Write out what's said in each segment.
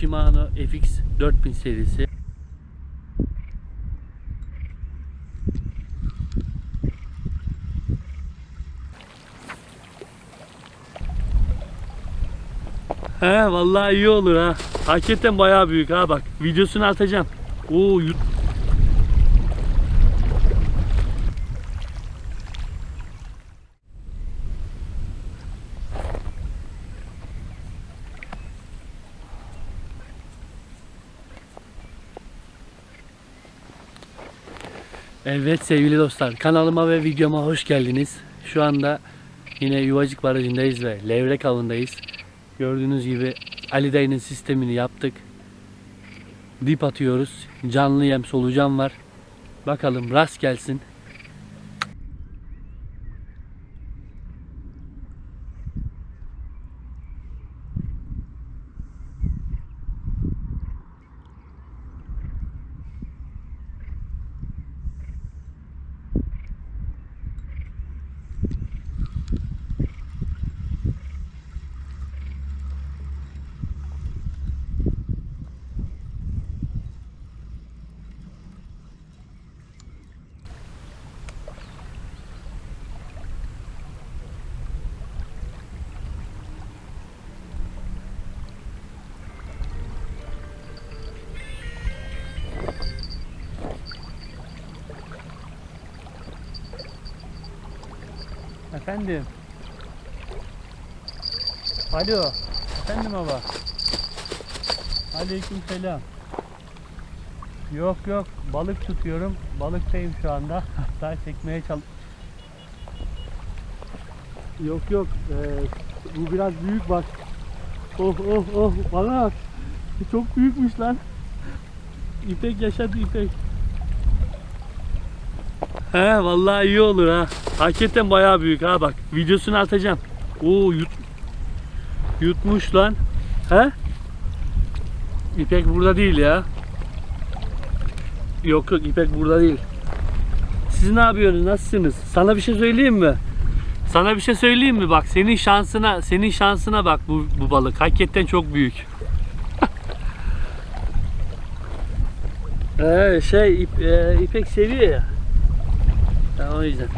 Shimano FX 4000 serisi. He vallahi iyi olur ha. Hakikaten bayağı büyük ha bak. Videosunu atacağım. Oo Evet sevgili dostlar kanalıma ve videoma hoş geldiniz. Şu anda yine Yuvacık Barajı'ndayız ve Levrek avındayız. Gördüğünüz gibi Ali sistemini yaptık. Dip atıyoruz. Canlı yem solucan var. Bakalım rast gelsin. Efendim. Alo. Efendim baba. Aleyküm selam. Yok yok balık tutuyorum. Balıktayım şu anda. Hatta çekmeye çal. Yok yok. ee, bu biraz büyük bak. Oh oh oh bana bak. Çok büyükmüş lan. İpek yaşadı İpek. He vallahi iyi olur ha. Hakikaten bayağı büyük ha bak. Videosunu atacağım. Oo yut, yutmuş lan. He? İpek burada değil ya. Yok yok İpek burada değil. Siz ne yapıyorsunuz? Nasılsınız? Sana bir şey söyleyeyim mi? Sana bir şey söyleyeyim mi? Bak senin şansına, senin şansına bak bu, bu balık. Hakikaten çok büyük. ee, şey İp- e, İpek seviyor ya. Ya o yüzden.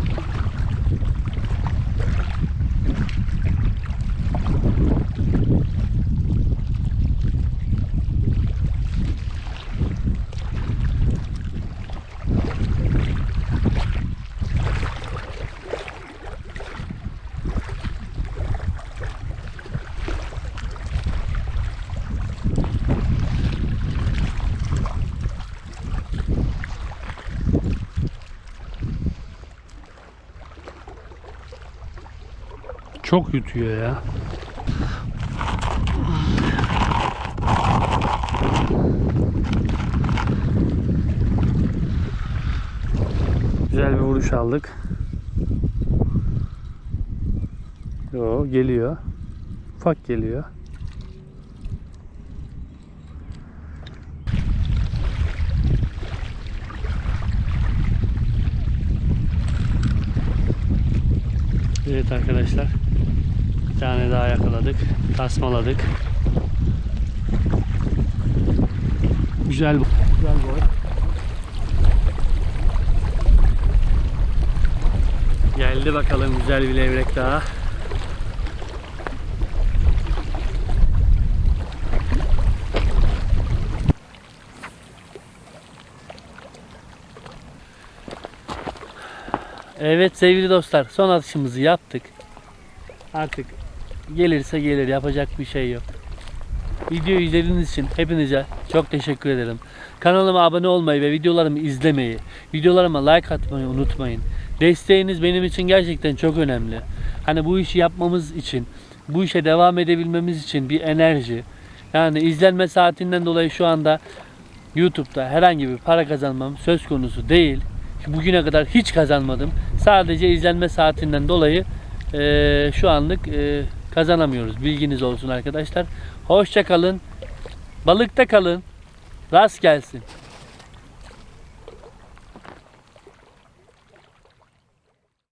Çok yutuyor ya. Güzel bir vuruş aldık. Yo geliyor. Ufak geliyor. Evet arkadaşlar. Tane daha yakaladık. Tasmaladık. Güzel bu. Güzel boy. Geldi bakalım güzel bir levrek daha. Evet sevgili dostlar son atışımızı yaptık. Artık gelirse gelir yapacak bir şey yok. Videoyu izlediğiniz için hepinize çok teşekkür ederim. Kanalıma abone olmayı ve videolarımı izlemeyi, videolarıma like atmayı unutmayın. Desteğiniz benim için gerçekten çok önemli. Hani bu işi yapmamız için, bu işe devam edebilmemiz için bir enerji. Yani izlenme saatinden dolayı şu anda YouTube'da herhangi bir para kazanmam söz konusu değil. Bugüne kadar hiç kazanmadım. Sadece izlenme saatinden dolayı eee, şu anlık eee, kazanamıyoruz. Bilginiz olsun arkadaşlar. Hoşça kalın. Balıkta kalın. Rast gelsin.